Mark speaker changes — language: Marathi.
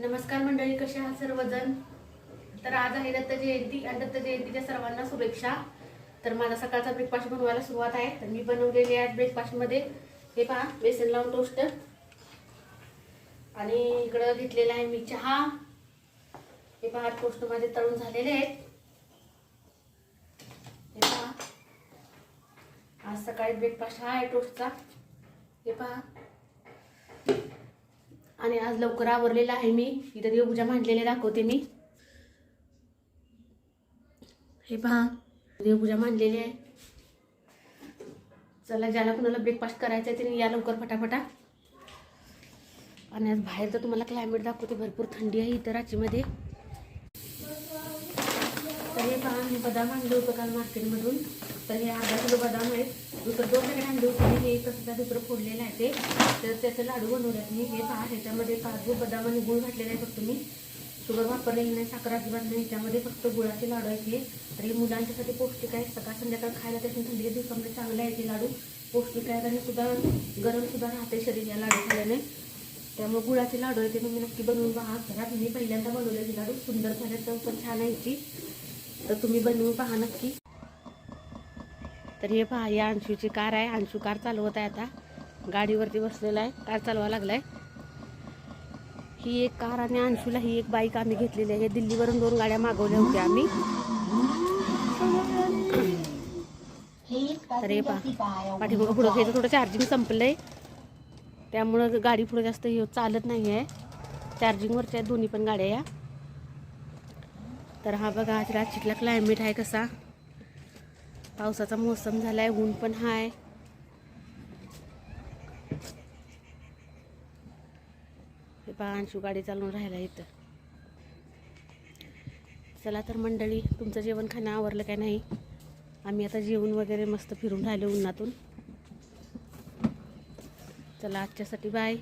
Speaker 1: नमस्कार मंडळी कसे आहात सर्वजण? तर आज आहे दत्त जयंती आणि दत्त जयंतीच्या सर्वांना शुभेच्छा. तर माझा सकाळचा ब्रेकफास्ट बनवायला सुरुवात आहे. तर मी बनवलेली आहे ब्रेकफास्टमध्ये हे पहा बेसन लावून टोस्ट आणि इकडं घेतलेला आहे मी चहा. हे पहा टोस्ट माझे तळून झालेले आहेत. हे पहा. आज सकाळी ब्रेकफास्ट हा आहे टोस्टचा हे पहा. आणि आज लवकर आवरलेला आहे मी. इथं देवपूजा मांडलेल्या दाखवते मी. हे पहा देवपूजा मांडलेली आहे. चला ज्याला कुणाला ब्रेकफास्ट करायचा आहे त्याने या लवकर फटाफटा. आणि आज बाहेर तर तुम्हाला क्लायमेट दाखवते भरपूर थंडी आहे इथं रांचीमध्ये तर हे पहा मी बदाम आणलं होतं काल मार्केटमधून तर हे अर्धा किलो बदाम आहेत. दुसरं दोन पॅकेट आणले होते हे कसं दुसरं फोडलेलं आहे ते. तर त्याचं लाडू बनवलेत मी हे पहा ह्याच्यामध्ये काजू बदाम आणि गुळ घातलेला आहे फक्त मी. शुगर वापरलेली नाही साखर अजिबात नाही. ह्याच्यामध्ये फक्त गुळाचे लाडू आहेत हे. तर हे मुलांच्यासाठी पौष्टिक आहे सकाळ संध्याकाळ खायला त्याच्या थंडीच्या दिवसामध्ये चांगले आहेत हे लाडू. पौष्टिक आहेत आणि सुद्धा गरमसुद्धा राहते शरीर या लाडू खाल्याने त्यामुळे गुळाचे लाडू आहे ते तुम्ही नक्की बनवून पहा. घरात मी पहिल्यांदा बनवले हे लाडू. सुंदर झाले पण छान आहे तर तुम्ही बनवून पहा नक्की. तर हे पहा या अंशूची कार आहे. अंशू कार चालवत आहे आता. गाडीवरती बसलेला आहे. कार चालवा लागलाय. ही एक कार आणि अंशूला ही एक बाईक आम्ही घेतलेली आहे. दिल्लीवरून दोन गाड्या मागवल्या होत्या आम्ही. तर हे पहा पाठीमागं पुढं घ्यायचं थोडं चार्जिंग संपलंय त्यामुळं गाडी पुढं जास्त हे चालत नाही आहे चार्जिंगवरच्या आहेत दोन्ही पण गाड्या या. तर हा बघा आज रात्रीला क्लायमेट आहे कसा. पावसाचा मोसम आहे ऊन पण हाय. हे पहा अंशू गाडी चालवून राहिला इथं. चला तर मंडळी तुमचं जेवण खाणं आवरलं काय नाही? आम्ही आता जेवण वगैरे मस्त फिरून राहिलो उन्हातून. चला आजच्यासाठी बाय